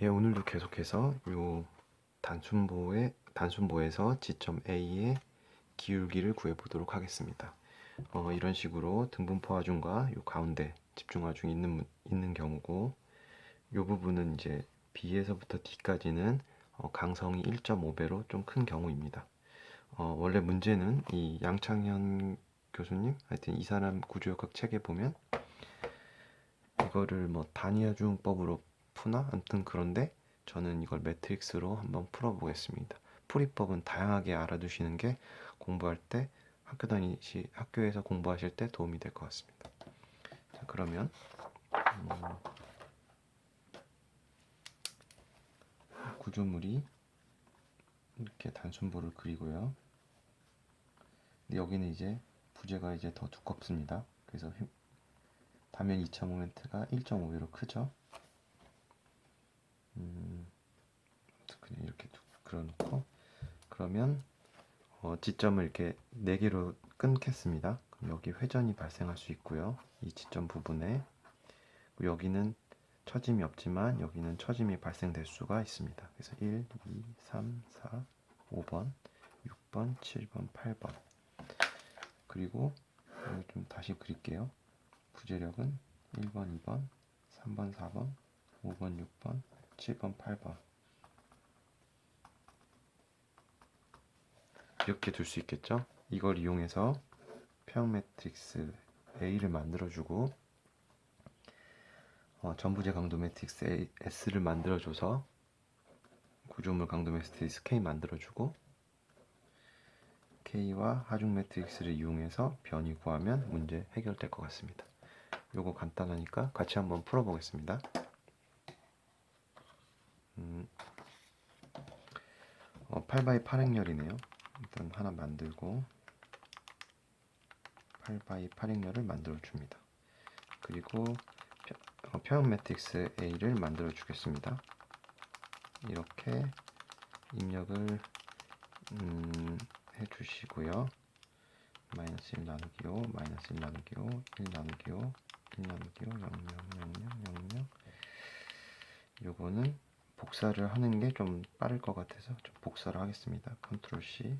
예, 오늘도 계속해서 요 단순보의 단순보에서 지점 A의 기울기를 구해 보도록 하겠습니다. 어, 이런 식으로 등분포 하중과 요 가운데 집중 하중이 있는 문- 있는 경우고 요 부분은 이제 B에서부터 D까지는 어, 강성이 1.5배로 좀 큰 경우입니다. 어, 원래 문제는 이 양창현 교수님 하여튼 이 사람 구조역학 책에 보면 이거를 뭐 단위하중법으로 푸나 아무튼 그런데 저는 이걸 매트릭스로 한번 풀어보겠습니다. 풀이법은 다양하게 알아두시는 게 공부할 때 학교 다니시 학교에서 공부하실 때 도움이 될 것 같습니다. 자 그러면 음, 구조물이 이렇게 단순보를 그리고요. 근데 여기는 이제 부재가 이제 더 두껍습니다. 그래서 휘- 단면 2차 모멘트가 1.5배로 크죠. 음, 그냥 이렇게 두- 그려놓고 그러면 어, 지점을 이렇게 네 개로 끊겠습니다. 그럼 여기 회전이 발생할 수 있고요. 이 지점 부분에 여기는 처짐이 없지만 여기는 처짐이 발생될 수가 있습니다. 그래서 1, 2, 3, 4, 5번, 6번, 7번, 8번 그리고 좀 다시 그릴게요. 부재력은 1번, 2번, 3번, 4번, 5번, 6번, 7번, 8번 이렇게 둘 수 있겠죠? 이걸 이용해서 평 매트릭스 A를 만들어주고 어, 전부제 강도 매트릭스 A, S를 만들어줘서 구조물 강도 매트릭스 K 만들어주고 K와 하중 매트릭스를 이용해서 변이 구하면 문제 해결될 것 같습니다. 요거 간단하니까 같이 한번 풀어보겠습니다. 어, 8x8 행렬이네요. 일단 하나 만들고 8x8 행렬을 만들어 줍니다. 그리고 펴- 어, 평형 매트릭스 A를 만들어 주겠습니다. 이렇게 입력을 음, 해 주시고요. 마이너스 1 나누기 5, 마이너스 1 나누기 5, 1 나누기 5, 1 나누기 5, 0, 0, 0, 0, 0, 0. 요거는 복사를 하는 게 좀 빠를 것 같아서 좀 복사를 하겠습니다. 컨트롤 C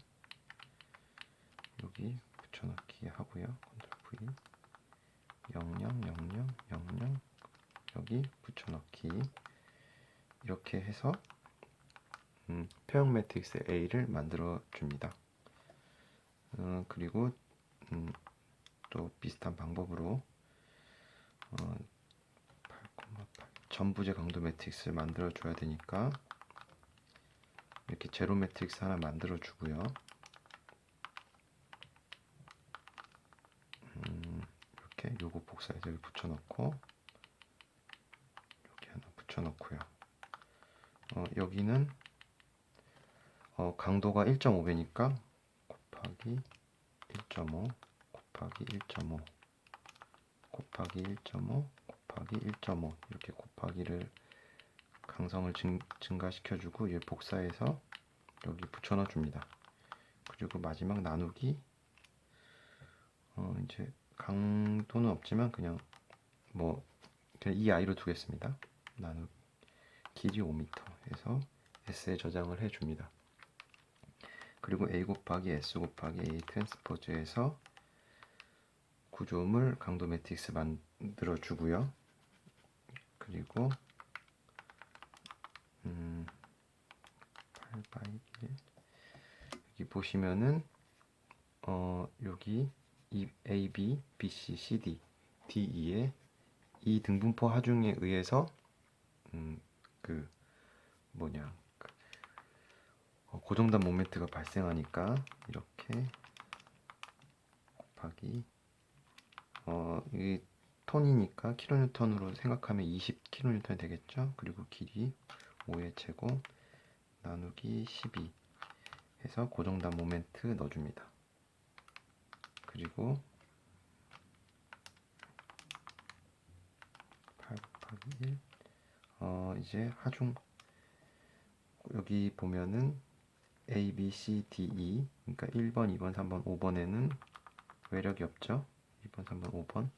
여기 붙여넣기 하고요. 컨트롤 V 00, 00, 00 여기 붙여넣기 이렇게 해서 음, 평형 매트릭스 A를 만들어 줍니다. 어, 그리고 음, 또 비슷한 방법으로 어, 8,8 전부제 강도 매트릭스를 만들어 줘야 되니까 이렇게 제로 매트릭스 하나 만들어 주고요. 음, 이렇게 요거 복사해서 여기 붙여 넣고 여기 하나 붙여 넣고요. 어, 여기는 어, 강도가 1.5배니까 곱하기 1.5 곱하기 1.5 곱하기 1.5 곱하기 1.5 이렇게 곱하기를 강성을 증, 증가시켜주고 얘 복사해서 여기 붙여넣어 줍니다. 그리고 마지막 나누기 어 이제 강도는 없지만 그냥 뭐 그냥 이 아이로 두겠습니다. 나누 길이 5m 해서 S에 저장을 해줍니다. 그리고 A 곱하기 S 곱하기 A 트랜스포즈에서 구조물 강도 매트릭스 만들어 주고요. 그리고 음, 8 1 여기 보시면은 어 여기 이 A, B, B, C, C, D, D, E의 이 등분포 하중에 의해서 음, 그 뭐냐 그, 어, 고정단 모멘트가 발생하니까 이렇게 곱하기 어, 이 톤이니까 킬로뉴턴으로 생각하면 20 킬로뉴턴이 되겠죠. 그리고 길이 5의 제곱 나누기 12 해서 고정단 모멘트 넣어줍니다. 그리고 8 곱하기 1 어, 이제 하중 여기 보면은 A, B, C, D, E 그러니까 1번, 2번, 3번, 5번에는 외력이 없죠. 2번, 3번, 5번.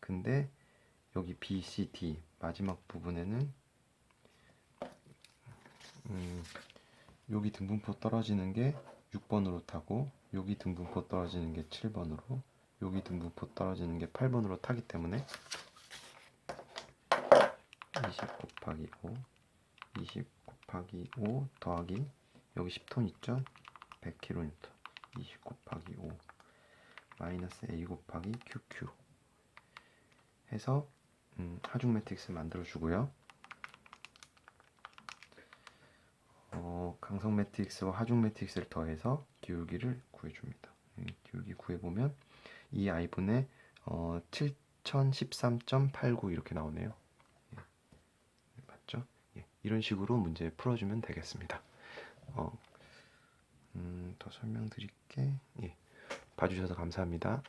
근데 여기 B, C, D 마지막 부분에는 음, 여기 등분포 떨어지는 게 6번으로 타고 여기 등분포 떨어지는 게 7번으로 여기 등분포 떨어지는 게 8번으로 타기 때문에 20 곱하기 5 20 곱하기 5 더하기 여기 10톤 있죠? 100kN 20 곱하기 5 마이너스 A 곱하기 QQ 해서 음, 하중 매트릭스 만들어 주고요. 어, 강성 매트릭스와 하중 매트릭스를 더해서 기울기를 구해 줍니다. 음, 기울기 구해 보면 이 i분의 어, 7013.89 이렇게 나오네요. 예. 맞죠? 예. 이런 식으로 문제 풀어주면 되겠습니다. 어, 음, 더 설명드릴게. 예. 봐주셔서 감사합니다.